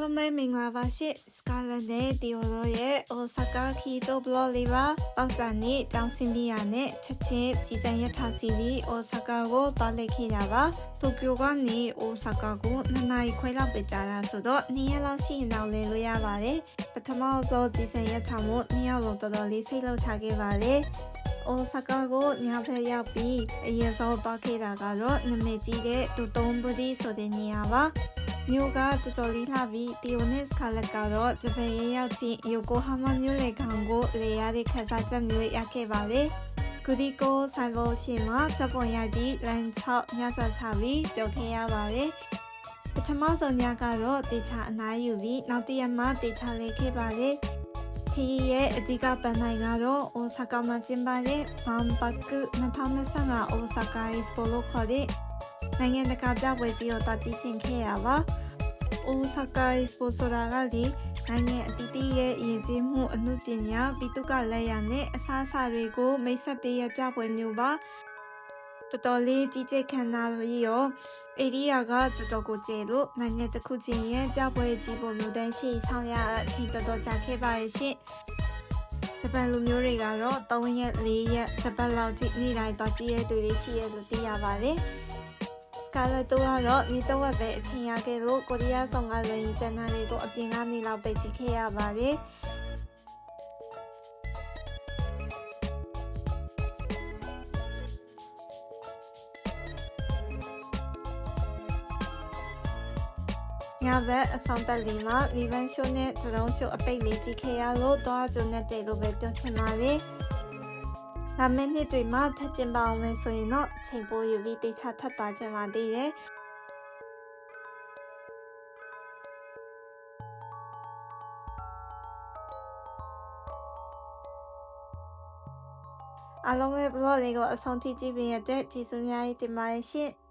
လုံးပဲမင်္ဂလာပါရှင့်စကာလက်နဲ့ဒီယိုလိုရဲ့အိုဆာကာခီတိုဘလော့လေးပါပေါက်စာနေ့ကျောင်းစင်မီယာနဲ့ချက်ချင်းကြီးစံရထားစီပြီးအိုဆာကာကိုသွားလိုက်ခဲ့ကြပါတိုကျိုကနေအိုဆာကာကိုနှစ်နာရီခွဲလောက်ပဲကြာတာဆိုတော့နေ့ရက်လောက်ရှိရင်တော့လဲလို့ရပါတယ်ပထမဆုံးကြီးစံရထားမှုနေ့ရက်လုံးတော်တော်လေးစိတ်လှုပ်ချခဲ့ပါတယ်အိုဆာကာကိုညဖက်ရောက်ပြီးအရင်ဆုံးသွားခဲ့တာကတော့နမည်ကြီးတဲ့ဒူတုံဘူဒီဆိုတဲ့နေရာပါ မြို့ကတော်တော်လေးလှပြီးတီယိုနစ်ခါလက်ကတော့ဂျပန်ရဲ့ရောက်ချင်းယိုကိုဟာမာမြို့လေခေါင်ကိုလေရတဲ့ခန်းစားချက်မျိုးရခဲ့ပါလေဂူဒီကိုဆိုင်ဘိုရှိမှာတပ်ပွန်ရိုက်ပြီးလမ်း6ညဆက်ချပြီးပျော်ခဲ့ရပါတယ်ပထမဆုံးညကတော့တေချာအနားယူပြီးနောက်တစ်ရက်မှတေချာလေးခဲ့ပါလေခရီးရဲ့အဓိကပန်းနိုင်ကတော့အိုဆာကာမှာကျင်းပတဲ့မမ်ဘတ်ကု2025အိုဆာကာ Expo လို့ခေါ်တဲ့ နိုင်ငံတကာပြပွဲကြီးကိုတကြည့်ချင်ခဲ့ရပါအိုဆာကာ Expo ဆိုတာကလေနိုင်ငံအသီးသီးရဲ့ယဉ်ကျေးမှုအမှုပညာပြီးတုကလက်ရနဲ့အစားအစာတွေကိုမိတ်ဆက်ပေးရပြပွဲမျိုးပါတော်တော်လေးကြီးကျယ်ခမ်းနားပြီးရောဧရိယာကတော်တော်ကိုကျယ်လို့နိုင်ငံတစ်ခုချင်းရဲ့ပြပွဲကြီးပုံမျိုးတန်းရှိဆောင်ရအချိန်တော်တော်ကြာခဲ့ပါရဲ့ရှင်ဂျပန်လူမျိုးတွေကတော့3ရက်4ရက်ဂျပန်လောက်ထိနေ့တိုင်းသွားကြည့်ရတဲ့သူတွေရှိရလို့သိရပါတယ်စ ကာလက်တို့ကတော့ဒီတော့ပဲအချိန်ရခဲ့လို့ကိုရီးယားဆောင်ကလွန်ရင်ကျန်တာတွေကိုအပြင်ကနေလောက်ပဲကြည့်ခဲ့ရပါတယ်ညဘက်အဆောင်တက်လီမှာဗီဗန်ရှိုးနဲ့ဒရုန်းရှိုးအပိတ်လေးကြည့်ခဲ့ရလို့တော့အကျုံနဲ့တဲလို့ပဲပြောချင်ပါလေ။ လာမယ့်နှစ်တွေမှာထပ်ကျင်ပါအောင်မယ်ဆိုရင်တော့ချိန်ပိုးယူပြီးတေချာထပ်ပါချင်ပါသေးတယ်။အားလုံးပဲဘလော့လေးကိုအဆုံးထိကြည့်ပေးရတဲ့ကျေးဇူးများကြီးတင်ပါတယ်ရှင်။